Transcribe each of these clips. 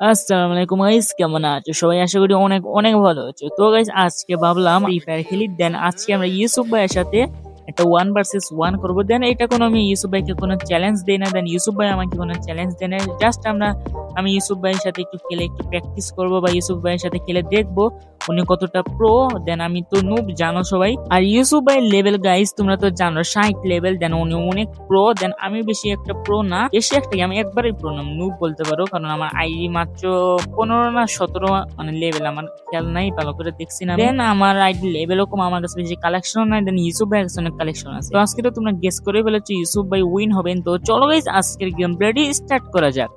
আসসালামু আলাইকুম গাইস কেমন আছো? সবাই আশা করি অনেক অনেক ভালো আছো। তো গাইস আজকে ভাবলাম ফ্রি ফায়ার খেলি। দেন আজকে আমরা ইউসুফ ভাইয়ের সাথে একটা ওয়ান ভার্সেস ওয়ান করব। দেন এটা কোনো আমি ইউসুফ ভাইকে কোনো চ্যালেঞ্জ দিই না। দেন ইউসুফ ভাই আমাকে কোনো চ্যালেঞ্জ দেয় না। জাস্ট আমরা, আমি ইউসুফ ভাইয়ের সাথে একটু খেলে একটু প্র্যাকটিস করব বা ইউসুফ ভাইয়ের সাথে খেলে দেখব। উনি কতটা প্রো দেন আমি তো নুব জানো সবাই। আর ইউসুফ ভাই লেভেল গাইস তোমরা তো জানো, ষাট লেভেল দেন উনি অনেক প্রো দেন আমি বেশি একটা প্রো না। বেশি একটা আমি একবারই প্রো না নুব বলতে পারো, কারণ আমার আইডি মাত্র পনেরো না সতেরো মানে লেভেল আমার খেয়াল নাই, ভালো করে দেখছি না দেন আমার আইডি লেভেলও কম, আমার কাছে বেশি কালেকশন নাই দেন ইউসুফ কাছে অনেক কালেকশন আছে। তো আজকে তো তোমরা গেস করে ফেলেছো ইউসুফ ভাই উইন হবেন। তো চলো গাইস আজকের গেম রেডি স্টার্ট করা যাক।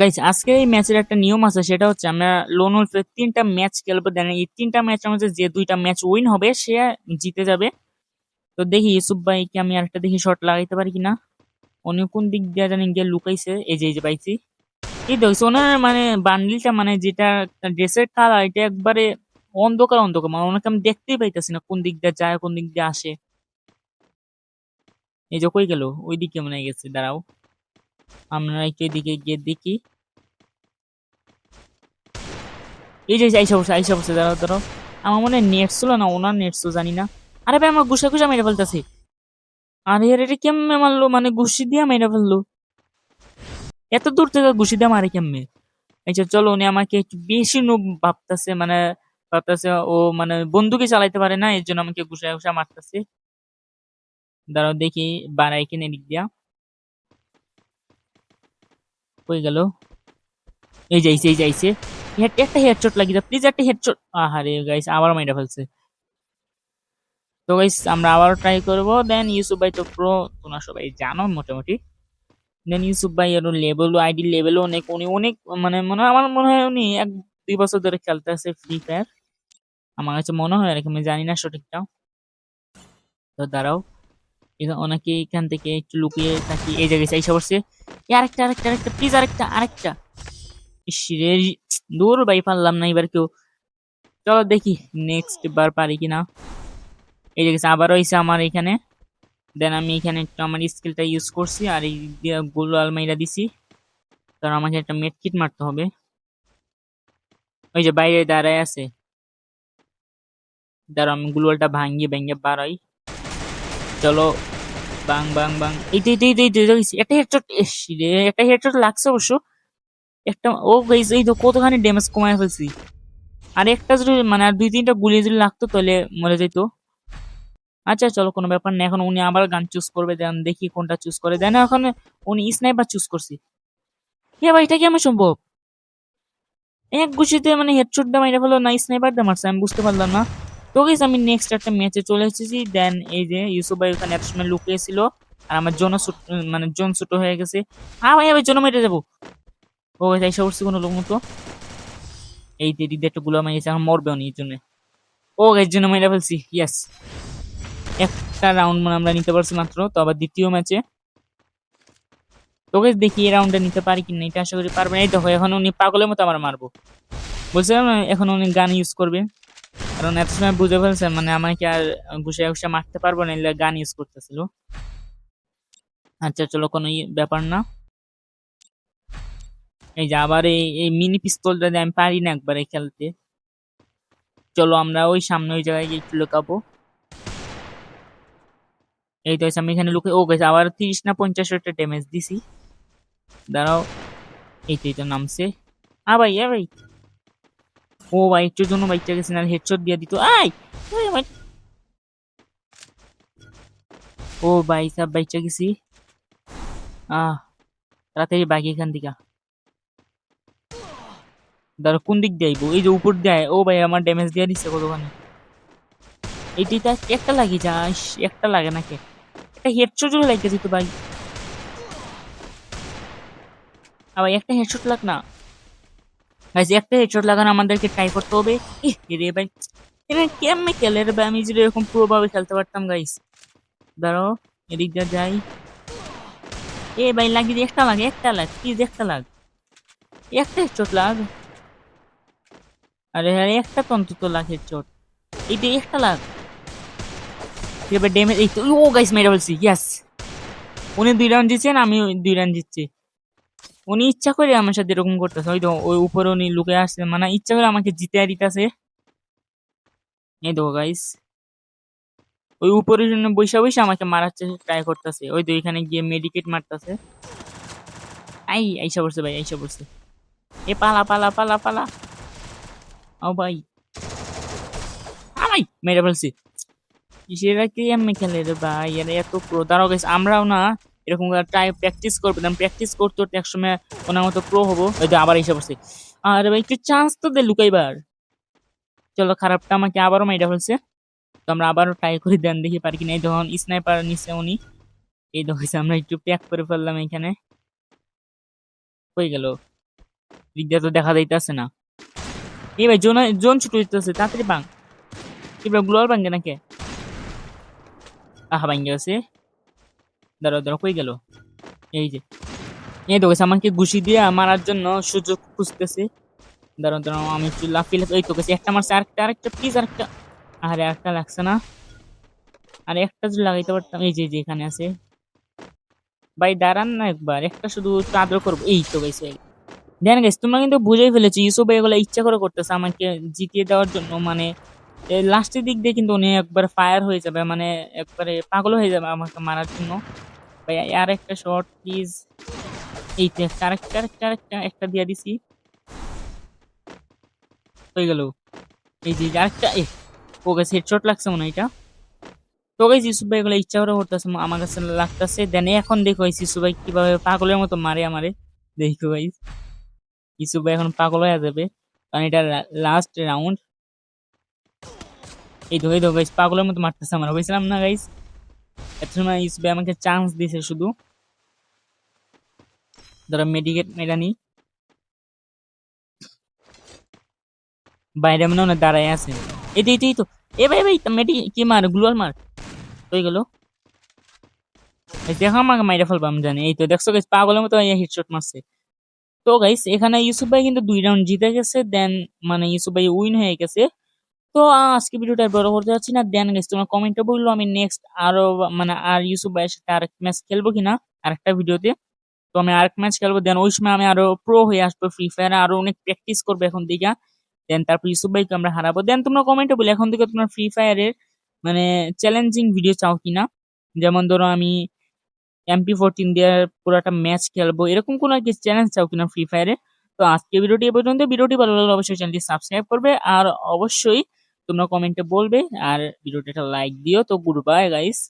গাইস আজকে এই ম্যাচের একটা নিয়ম আছে, সেটা হচ্ছে আমরা লোন উলফে তিনটা ম্যাচ খেলব দেন এই তিনটা ম্যাচের মধ্যে যে দুইটা ম্যাচ উইন হবে, সে জিতে যাবে। তো দেখি ইউসুফ ভাই কি আমি আরেকটা দেখি শট লাগাইতে পারি কিনা। উনি কোন দিক দিয়ে জানি গিয়ে লুকাইছে, এই যে এই যে পাইছি। এই দেখছি ওনার মানে বান্ডিলটা মানে যেটা ড্রেসের কালার এটা একবারে অন্ধকার অন্ধকার। মানে ওনাকে আমি দেখতেই পাইতেছি না কোন দিক দিয়ে যায়, কোন দিক দিয়ে আসে। এই যে কই গেল? ওই দিকে মনে গেছে, দাঁড়াও। আমরা একটু এদিকে গিয়ে দেখি। এই যে আইসা বসে আইসা বসে দাঁড়াও দাঁড়াও। আমার মনে হয় নেট ছিল না, ওনার নেট ছিল, জানি না। আরে ভাই, আমার গুসা গুসা মেরে ফেলতেছি। আরে আরে, এটা কেমনে মারলো? মানে ঘুষি দিয়ে মেরে ফেলল। এত দূর থেকে ঘুষি দিয়ে মারে কেমনে? আচ্ছা চলো, উনি আমাকে একটু বেশি নুব ভাবতেছে মানে ভাবতেছে, ও মানে বন্দুকে চালাইতে পারে না, এর জন্য আমাকে ঘুষা ঘুষা মারতেছে। দাঁড়াও দেখি বাড়াই কিনে দিক দিয়া। কই গেল। এই যাইছে এই যাইছে একটা হেডশট লাগি দা প্লিজ একটা হেডশট আহারে গাইস আবার মাইরা ফেলছে। তো গাইস আমরা আবার ট্রাই করব। দেন ইউসুফ ভাই তো প্রো তোমরা সবাই জানো মোটামুটি। দেন ইউসুফ ভাই এর লেভেল আইডি লেভেলও অনেক, উনি অনেক মানে মনে আমার মনে হয় উনি এক, দুই বছর ধরে খেলতে আছে ফ্রি ফায়ার আমার কাছে মনে হয় আর কি আমি জানি না সঠিকটা। তো দাঁড়াও অনেকে এখান থেকে একটু লুকিয়ে থাকি। এই জায়গায় চাইসা পড়ছে আরেকটা আরেকটা আরেকটা প্লিজ আরেকটা আরেকটা। ইস রে দূর ভাই পারলাম না এবার কেউ। চলো দেখি নেক্সট বার পারি কিনা। এই যে গেছে আবারও হয়েছে আমার এখানে। দেন আমি এখানে একটু আমার স্কিলটা ইউজ করছি আর এই গোল আলমাইরা দিছি। কারণ আমাকে একটা মেট কিট মারতে হবে। ওই যে বাইরে দাঁড়ায় আছে। দাঁড়া আমি গুলোয়ালটা ভাঙ্গিয়ে ভেঙে বাড়াই। চলো বাং বাং বাং। এই তো এই তো এই তো, একটা হেডশট এস রে। একটা হেডশট লাগছে অবশ্য। একটা ও গাইস এই তো কতখানি ড্যামেজ কমায় ফেলছি। আর একটা যদি মানে আর দুই তিনটা গুলি যদি লাগতো তাহলে মরে যেত। আচ্ছা চলো কোনো ব্যাপার না। এখন উনি আবার গান চুজ করবে দেন দেখি কোনটা চুজ করে। দেন এখন উনি স্নাইপার চুজ করছি। হে ভাই এটা কি আমার সম্ভব? এক গুছিতে মানে হেডশট দিয়ে মাইরা ফেলো না স্নাইপার দিয়ে মারছে আমি বুঝতে পারলাম না। তো আমি নেক্সট একটা ম্যাচে চলে এসেছি। দেন এই যে ইউসুফ ভাই ওখানে এত সময় লুকিয়েছিল আর আমার জোন মানে জোন ছোট হয়ে গেছে। হ্যাঁ ভাই, আমি জোন মেরে যাব ও এসে উঠছি কোনো লোক মতো। এই দিদি একটা গুলা মারিয়েছে এখন মরবে উনি এই জন্য। ও এর জন্য মেরে ফেলছি। ইয়েস একটা রাউন্ড মানে আমরা নিতে পারছি মাত্র। তো আবার দ্বিতীয় ম্যাচে তোকে দেখি এই রাউন্ডে নিতে পারি কিনা, এটা আশা করি পারবে না। এই দেখো, এখন উনি পাগলের মতো আমার মারবো। বলছিলাম, এখন উনি গান ইউজ করবে। কারণ এত সময় বুঝে ফেলছে মানে আমাকে আর ঘুষে ঘুষে মারতে পারব না এলে গান ইউজ করতেছিল। আচ্ছা চলো কোনো ব্যাপার না। এই যে আবার এই এই মিনি পিস্তলটা দিয়ে আমি পারি না একবারে খেলতে। চলো আমরা ওই সামনে ওই জায়গায় গিয়ে লুকাবো। এই তো, আমি এখানে লুকে ও গেছে, আবার তিরিশ না পঞ্চাশ একটা ড্যামেজ দিছি। দাঁড়াও এই তো এই তো নামছে। আ ভাই আ ভাই। ও ভাই একটুর জন্য বাইকটা গেছে না হেডশট দিয়ে দিত। ভাই। ও ভাই সব বাইকটা গেছি। আহ, তাড়াতাড়ি বাইক এখান থেকে দাঁড়া কোন দিক দিয়ে আইবো? এই যে উপর দিয়ে ও ভাই, আমার ড্যামেজ দিয়ে দিচ্ছে কতখানি? এইটা একটা লাগি যা একটা লাগে নাকি? একটা হেডশট যদি লাগে যেত ভাই। আবার একটা হেডশট লাগ না। গাইস একটা হেডশট লাগানো আমাদেরকে ট্রাই করতে হবে। রে ভাই? কেমনে খেলে রে ভাই আমি যদি এরকম প্রো ভাবে খেলতে পারতাম গাইস দাঁড়াও, এদিক দিয়ে যাই। এ, ভাই লাগি একটা লাগে, একটা লাগ প্লিজ একটা লাগ। একটা হেডশট লাগ। আরে আরে, একটা তো অন্তত লাগ হেডশট এইটা একটা লাখ এবার ড্যামেজ এই তো, ও গাইস মেরে বলছি ইয়াস উনি দুই রাউন্ড জিতছেন আমি দুই রাউন্ড জিতছি। উনি ইচ্ছা করে আমার সাথে এরকম করতেছে। ওই তো ওই উপরে উনি লুকে আসছে মানে ইচ্ছা করে আমাকে জিতে দিতেছে। এই দেখো গাইস ওই উপরে জন্য বৈশা বৈশা আমাকে মারার ট্রাই করতেছে। ওই তো এখানে গিয়ে মেডিকেট মারতেছে। আই, আইসা পড়ছে ভাই, আইসা পড়ছে। এ পালা পালা পালা পালা। ও ভাই। আমাই মেরে ফেলছি। কিসেরা কি এমনি খেলে রে ভাই? এত প্রো দাঁড়াও গেছে আমরাও না এরকম ট্রাই প্র্যাকটিস করব। প্র্যাকটিস করতে করতে একসময় ওনার মতো প্রো হব। ওই তো আবার এসে বসে আরে ভাই, একটু চান্স তো দে লুকাইবার। চলো, খারাপটা আমাকে আবারও মেরে ফেলছে। তো আমরা আবারও ট্রাই করে দেন দেখি পারি কিনা। এই তখন স্নাইপার নিচ্ছে উনি, এই দেখেছে আমরা একটু প্যাক করে ফেললাম এখানে। হয়ে গেল। দিকটা তো দেখা যাইতেছে না। এই ভাই, জোন জোন ছুটে দিতেছে তাড়াতাড়ি বাং। এবার গ্লোয়াল ভাঙ্গে নাকি? আহা ভাঙ্গে আছে। দাঁড়ো দাঁড়ো কই গেল? এই যে। এই তো গেছে আমাকে ঘুষি দিয়ে মারার জন্য সুযোগ খুঁজতেছে। দাঁড়ো দাঁড়ো আমি একটু লাফিয়ে লাফিয়ে এই তো একটা মারছে, আরেকটা আরেকটা প্লিজ আরেকটা। আরে, একটা লাগছে না। আর, একটা যদি লাগাইতে পারতাম, এই যে যে, এখানে আছে। ভাই, দাঁড়ান না একবার, একটা শুধু চাদর করব। এই তো গেছে। দেন গেছে তোমরা কিন্তু বুঝেই ফেলেছি, ইউসুফ এগুলো ইচ্ছা করে করতেছে আমাকে জিতিয়ে দেওয়ার জন্য। মানে লাস্টের দিক দিয়ে কিন্তু উনি একবার ফায়ার হয়ে যাবে মানে একবারে পাগল হয়ে যাবে আমাকে মারার জন্য। ভাই আর একটা শর্ট প্লিজ এই তো একটা আরেকটা আরেকটা আরেকটা একটা দিয়ে দিছি হয়ে গেল। এই যে আরেকটা এ ও গেছে হেডশট লাগছে মনে হয় এটা? তো গাইস ইউসুফ ভাই এগুলো ইচ্ছা করে করতেছে আমার কাছে লাগতেছে। দেন এখন দেখো ইউসুফ ভাই কীভাবে পাগলের মতো মারে আমারে। দেখো গাইস ইউসুফ ভাই এখন পাগল হয়ে যাবে। কারণ এটা লাস্ট রাউন্ড এই ধরে ধো গাইস পাগলের মতো মারতেছে আমরা। বুঝছিলাম না গাইস এত সময় ইউসুফ ভাই আমাকে চান্স দিয়েছে শুধু। ধরো মেডিকেট মেডানি বাইরে মনে হয় দাঁড়ায় আছে। এই তো তো। এ ভাই ভাই মেডি কি মার? গ্লোয়াল মার? হয়ে গেল। দেখো আমাকে মাইরা ফেলব, আমি জানি। এই তো, দেখছ গাইস পাগলের মতো হিটশট মারছে। তো গাইস এখানে ইউসুফ ভাই কিন্তু দুই রাউন্ড জিতে গেছে দেন মানে ইউসুফ ভাই উইন হয়ে গেছে। তো আজকে ভিডিওটা বড় করতে যাচ্ছি না। দেন গাইস তোমার কমেন্টে বলল আমি নেক্সট আরও মানে আর ইউসুফ ভাইয়ের সাথে আরেক ম্যাচ খেলব কিনা, আরেকটা ভিডিওতে তো আমি আরেক ম্যাচ খেলব দেন ওই সময় আমি আরও প্রো হয়ে আসব ফ্রি ফায়ার আরও অনেক প্র্যাকটিস করব এখন দিকে। দেন তারপর ইউসুফ ভাইকে আমরা হারাবো। দেন তোমরা কমেন্টে বলে, এখন থেকে তোমরা ফ্রি ফায়ারের মানে চ্যালেঞ্জিং ভিডিও চাও কিনা? যেমন ধরো আমি এমপি ফোরটিন দিয়ে পুরোটা ম্যাচ খেলব, এরকম কোনো আর কি চ্যালেঞ্জ চাও কিনা ফ্রি ফায়ারে তো আজকে ভিডিওটি এ পর্যন্ত। ভিডিওটি ভালো লাগলে অবশ্যই চ্যানেলটি সাবস্ক্রাইব করবে। আর অবশ্যই তোমরা কমেন্টে বলবে আর ভিডিওটা একটা লাইক দিও তো গুড বাই গাইস